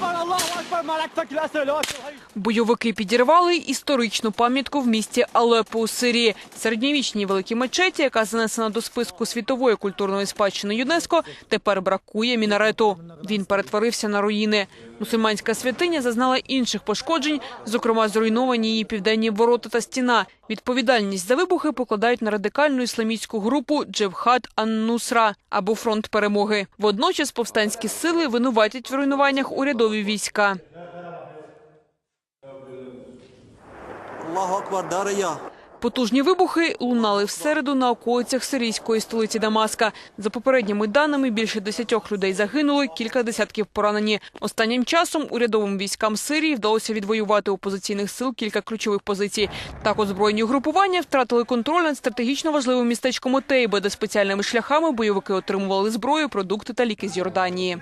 أكبر الله أكبر مالك فك الاسئله Бойовики підірвали історичну пам'ятку в місті Алеппо у Сирії. Середньовічній великій мечеті, яка занесена до списку світової культурної спадщини ЮНЕСКО, тепер бракує мінарету. Він перетворився на руїни. Мусульманська святиня зазнала інших пошкоджень, зокрема зруйновані її південні ворота та стіна. Відповідальність за вибухи покладають на радикальну ісламістську групу Джевхат Ан-Нусра або фронт перемоги. Водночас повстанські сили винуватять в руйнуваннях урядові війська. Darya. Потужні вибухи лунали в середу на околицях сирійської столиці Дамаска. За попередніми даними, більше десятьох людей загинули, кілька десятків поранені. Останнім часом урядовим військам Сирії вдалося відвоювати опозиційних сил кілька ключових позицій. Так озброєні угрупування втратили контроль над стратегічно важливим містечком Отейбе, де спеціальними шляхами бойовики отримували зброю, продукти та ліки з Йорданії.